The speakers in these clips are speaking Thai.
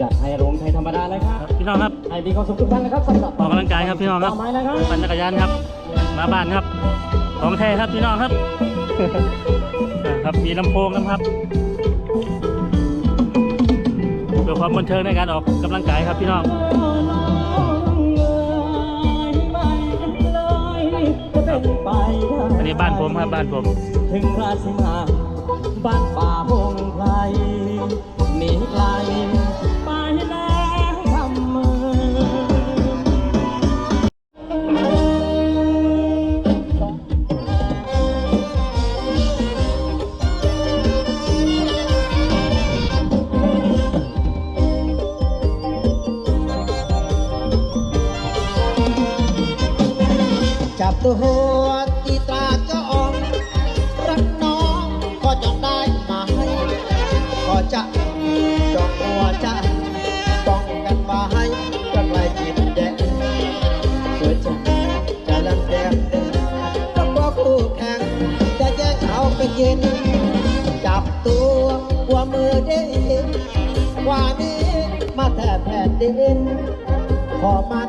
จัดให้ลงไทยธรรมดาเลยครับครับพี่น้องครับให้มีความสุขทุกท่านนะครับสำหรับออกกำลังกายครับพี่น้องครับต่อไม้นะครับปั่นจักรยานครับ มาบ้านครับ ของแท้ครับพี่น้องครับ ครับมีลำโพงนะครับเพื่อความบันเทิงในการออกกำลังกายครับพี่น้องอันนี้บ้านผมครับบ้านผม ถึงราศีมาบ้านป่าพ หัวตีตราจองรักน้องก็จองได้ไหมก็จะจองหัวใจป้องกันไว้ก็ไกลจิตแดงเพื่อจะจะลันแดงเดินก็บอกคู่แข่งจะแย่งเอาไปกินจับตัวหัวมือเด้งกว่านี้มาแทบแผ่นดินขอมัน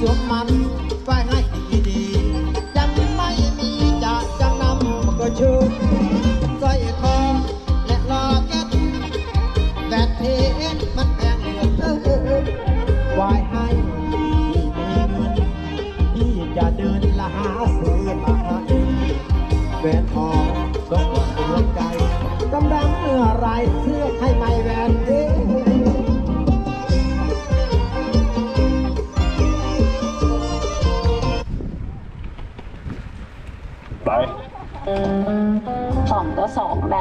สวมมัน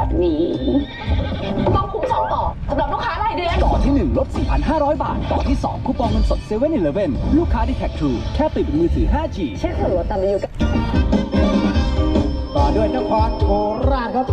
แบบนี้ต้องคุ้มสองต่อสำหรับลูกค้ารายเดือน ต่อที่ 1 ลด 4,500 บาท ต่อที่ 2 คูปองเงินสด7 e เ e ่ e อลูกค้าดีแท็กทรูแค่ติดเป็นมือถือ 5G เช็คถือว่าแต่มาอยู่กับต่อด้วยนครโคราชครับ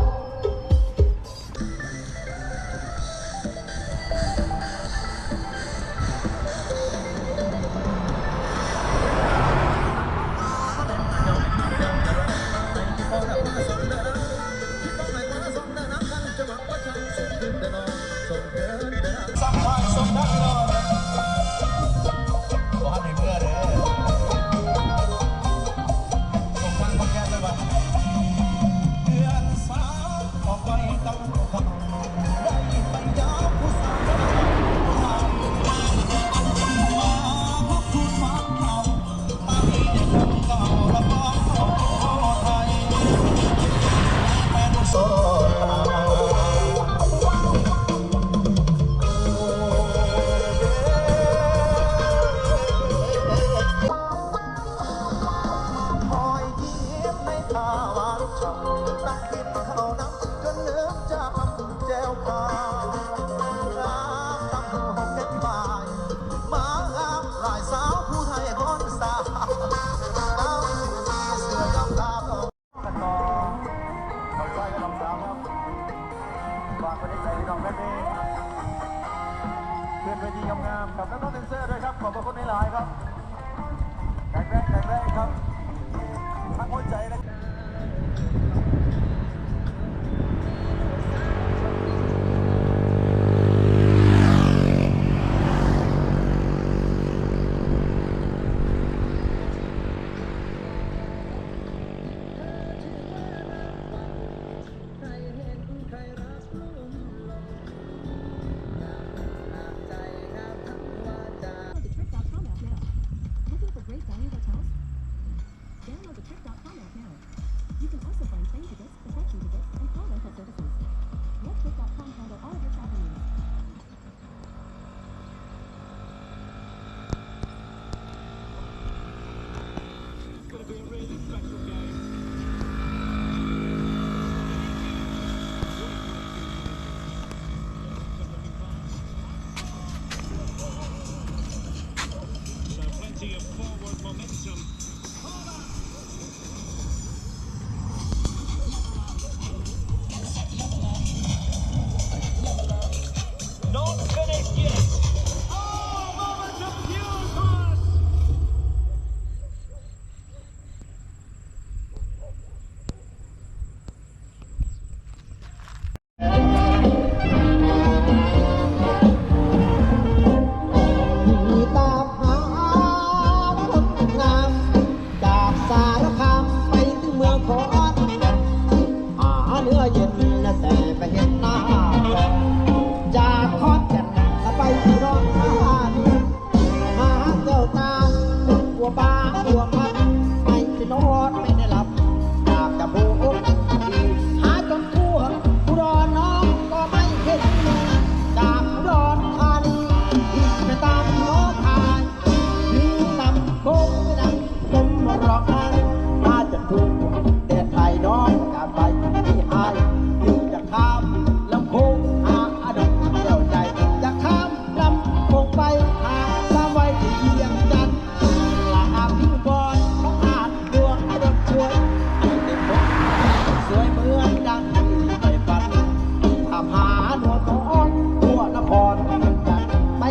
กับนักร้องแดนเซอร์ด้วยครับ ขอบพระคุณในหลายครับ ตัวปลา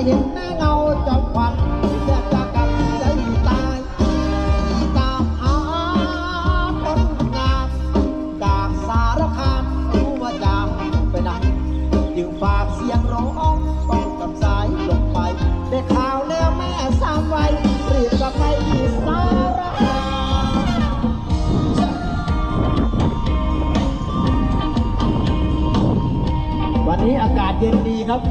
เห็นแม่เงาจอมขวัญแทบจะกับใจตายตามหาคนงามจากสารคามรู้ว่าจางไปไหนจึงฝากเสียงร้องต้องกับสายลงไป ได้ข่าวแล้วแม่สามไว้รีบกลับไปที่สารคามวันนี้อากาศเย็นดีครับ